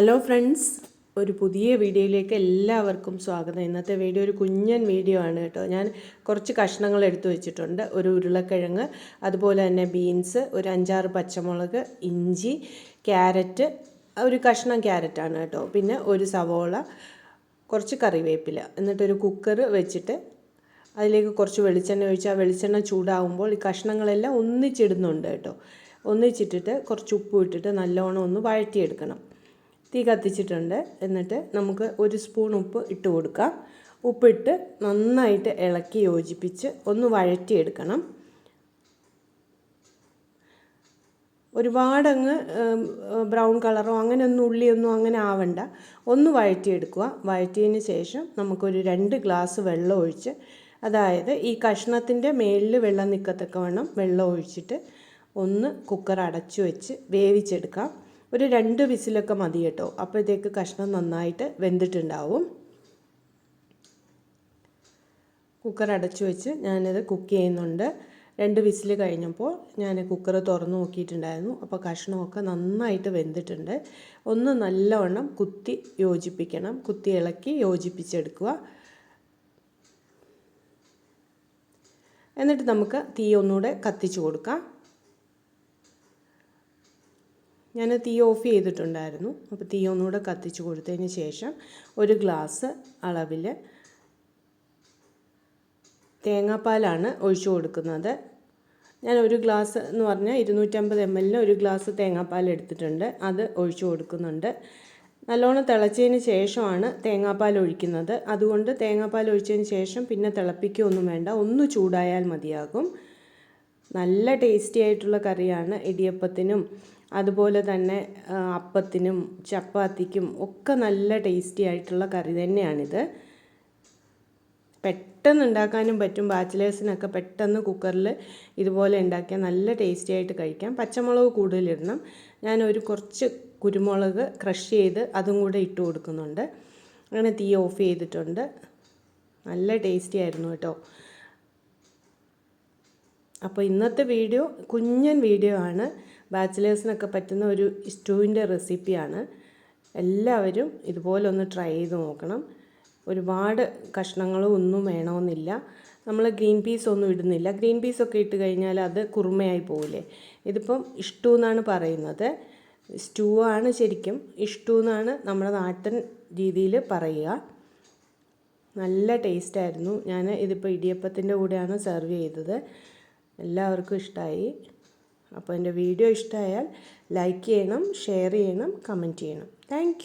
Hello friends ഒരു പുതിയ വീഡിയോയിലേക്ക് എല്ലാവർക്കും സ്വാഗതം. ഇന്നത്തെ വീഡിയോ ഒരു കുഞ്ഞൻ വീഡിയോ ആണ് കേട്ടോ. ഞാൻ കുറച്ച് കഷ്ണങ്ങൾ എടുത്തു വെച്ചിട്ടുണ്ട്. ഒരു ഉരുളക്കിഴങ്ങ് അതുപോലെ തന്നെ ബീൻസ് ഒരു അഞ്ചാറ് പച്ചമുളക് ഇഞ്ചി ക്യാരറ്റ് ഒരു കഷ്ണം ക്യാരറ്റാണ് കേട്ടോ. പിന്നെ ഒരു സവോള കുറച്ച് കറിവേപ്പില. എന്നിട്ടൊരു കുക്കർ വെച്ചിട്ട് അതിലേക്ക് കുറച്ച് വെളിച്ചെണ്ണ ഒഴിച്ച് ആ വെളിച്ചെണ്ണ ചൂടാവുമ്പോൾ ഈ കഷ്ണങ്ങളെല്ലാം ഒന്നിച്ചിടുന്നുണ്ട് കേട്ടോ. ഒന്നിച്ചിട്ടിട്ട് കുറച്ച് ഉപ്പ് ഇട്ടിട്ട് നല്ലോണം ഒന്ന് വഴറ്റിയെടുക്കണം. തീ കത്തിച്ചിട്ടുണ്ട്. എന്നിട്ട് നമുക്ക് ഒരു സ്പൂൺ ഉപ്പ് ഇട്ട് കൊടുക്കാം. ഉപ്പിട്ട് നന്നായിട്ട് ഇളക്കി യോജിപ്പിച്ച് ഒന്ന് വഴറ്റിയെടുക്കണം. ഒരുപാടങ്ങ് ബ്രൗൺ കളറോ അങ്ങനെ ഒന്നും ഉള്ളിയൊന്നും അങ്ങനെ ആവണ്ട. ഒന്ന് വഴറ്റിയെടുക്കുക. വഴറ്റിയതിന് ശേഷം നമുക്കൊരു രണ്ട് ഗ്ലാസ് വെള്ളം ഒഴിച്ച് അതായത് ഈ കഷ്ണത്തിന്റെ മേളിൽ വെള്ളം നിൽക്കത്തക്ക വേണം വെള്ളം ഒഴിച്ചിട്ട് ഒന്ന് കുക്കർ അടച്ചു വെച്ച് വേവിച്ചെടുക്കാം. ഒരു രണ്ട് വിസിലൊക്കെ മതി കേട്ടോ. അപ്പോഴത്തേക്ക് കഷ്ണം നന്നായിട്ട് വെന്തിട്ടുണ്ടാവും. കുക്കർ അടച്ചു വെച്ച് ഞാനത് കുക്ക് ചെയ്യുന്നുണ്ട്. രണ്ട് വിസിൽ കഴിഞ്ഞപ്പോൾ ഞാൻ കുക്കർ തുറന്നു നോക്കിയിട്ടുണ്ടായിരുന്നു. അപ്പോൾ കഷ്ണമൊക്കെ നന്നായിട്ട് വെന്തിട്ടുണ്ട്. ഒന്ന് നല്ലവണ്ണം കുത്തി യോജിപ്പിക്കണം. കുത്തി ഇളക്കി യോജിപ്പിച്ചെടുക്കുക. എന്നിട്ട് നമുക്ക് തീ ഒന്നുകൂടെ കത്തിച്ചു കൊടുക്കാം. ഞാൻ തീ ഓഫ് ചെയ്തിട്ടുണ്ടായിരുന്നു. അപ്പോൾ തീ ഒന്നുകൂടെ കത്തിച്ച് കൊടുത്തതിന് ശേഷം ഒരു ഗ്ലാസ് അളവിൽ തേങ്ങാപ്പാലാണ് ഒഴിച്ചു കൊടുക്കുന്നത്. ഞാൻ ഒരു ഗ്ലാസ് എന്ന് പറഞ്ഞാൽ ഇരുന്നൂറ്റമ്പത് എം എല്ലിന് ഒരു ഗ്ലാസ് തേങ്ങാപ്പാൽ എടുത്തിട്ടുണ്ട്. അത് ഒഴിച്ചു കൊടുക്കുന്നുണ്ട്. നല്ലോണം തിളച്ചതിന് ശേഷമാണ് തേങ്ങാപ്പാൽ ഒഴിക്കുന്നത്. അതുകൊണ്ട് തേങ്ങാപ്പാൽ ഒഴിച്ചതിന് ശേഷം പിന്നെ തിളപ്പിക്കുകയൊന്നും വേണ്ട. ഒന്ന് ചൂടായാൽ മതിയാകും. നല്ല ടേസ്റ്റി ആയിട്ടുള്ള കറിയാണ് ഇടിയപ്പത്തിനും അതുപോലെ തന്നെ അപ്പത്തിനും ചപ്പാത്തിക്കും ഒക്കെ നല്ല ടേസ്റ്റി ആയിട്ടുള്ള കറി തന്നെയാണിത്. പെട്ടെന്ന് ഉണ്ടാക്കാനും പറ്റും ബാച്ചിലേഴ്സിനൊക്കെ പെട്ടെന്ന് കുക്കറിൽ ഇതുപോലെ ഉണ്ടാക്കിയാൽ നല്ല ടേസ്റ്റി ആയിട്ട് കഴിക്കാം. പച്ചമുളക് കൂടുതലിടണം. ഞാൻ ഒരു കുറച്ച് കുരുമുളക് ക്രഷ് ചെയ്ത് അതും കൂടെ ഇട്ട് കൊടുക്കുന്നുണ്ട്. അങ്ങനെ തീ ഓഫ് ചെയ്തിട്ടുണ്ട്. നല്ല ടേസ്റ്റി ആയിരുന്നു കേട്ടോ. അപ്പോൾ ഇന്നത്തെ വീഡിയോ കുഞ്ഞൻ വീഡിയോ ആണ്. ബാച്ചിലേഴ്സിനൊക്കെ പറ്റുന്ന ഒരു സ്റ്റൂവിന്റെ റെസിപ്പിയാണ്. എല്ലാവരും ഇതുപോലെ ഒന്ന് ട്രൈ ചെയ്ത് നോക്കണം. ഒരുപാട് കഷ്ണങ്ങളും ഒന്നും വേണമെന്നില്ല. നമ്മൾ ഗ്രീൻ പീസ് ഒന്നും ഇടുന്നില്ല. ഗ്രീൻ പീസൊക്കെ ഇട്ട് കഴിഞ്ഞാൽ അത് കുറുമയായി പോവില്ലേ? ഇതിപ്പം ഇഷ്ടു എന്നാണ് പറയുന്നത്. സ്റ്റൂ ആണ് ശരിക്കും ഇഷ്ടു എന്നാണ് നമ്മുടെ നാട്ടൻ രീതിയിൽ പറയുക. നല്ല ടേസ്റ്റായിരുന്നു ഞാൻ ഇതിപ്പോൾ ഇടിയപ്പത്തിന്റെ കൂടെയാണ് സെർവ് ചെയ്തത്. എല്ലാവർക്കും ഇഷ്ടമായി അപ്പോൾ എന്റെ വീഡിയോ ഇഷ്ടമായാൽ ലൈക്ക് ചെയ്യണം ഷെയർ ചെയ്യണം കമന്റ് ചെയ്യണം. താങ്ക്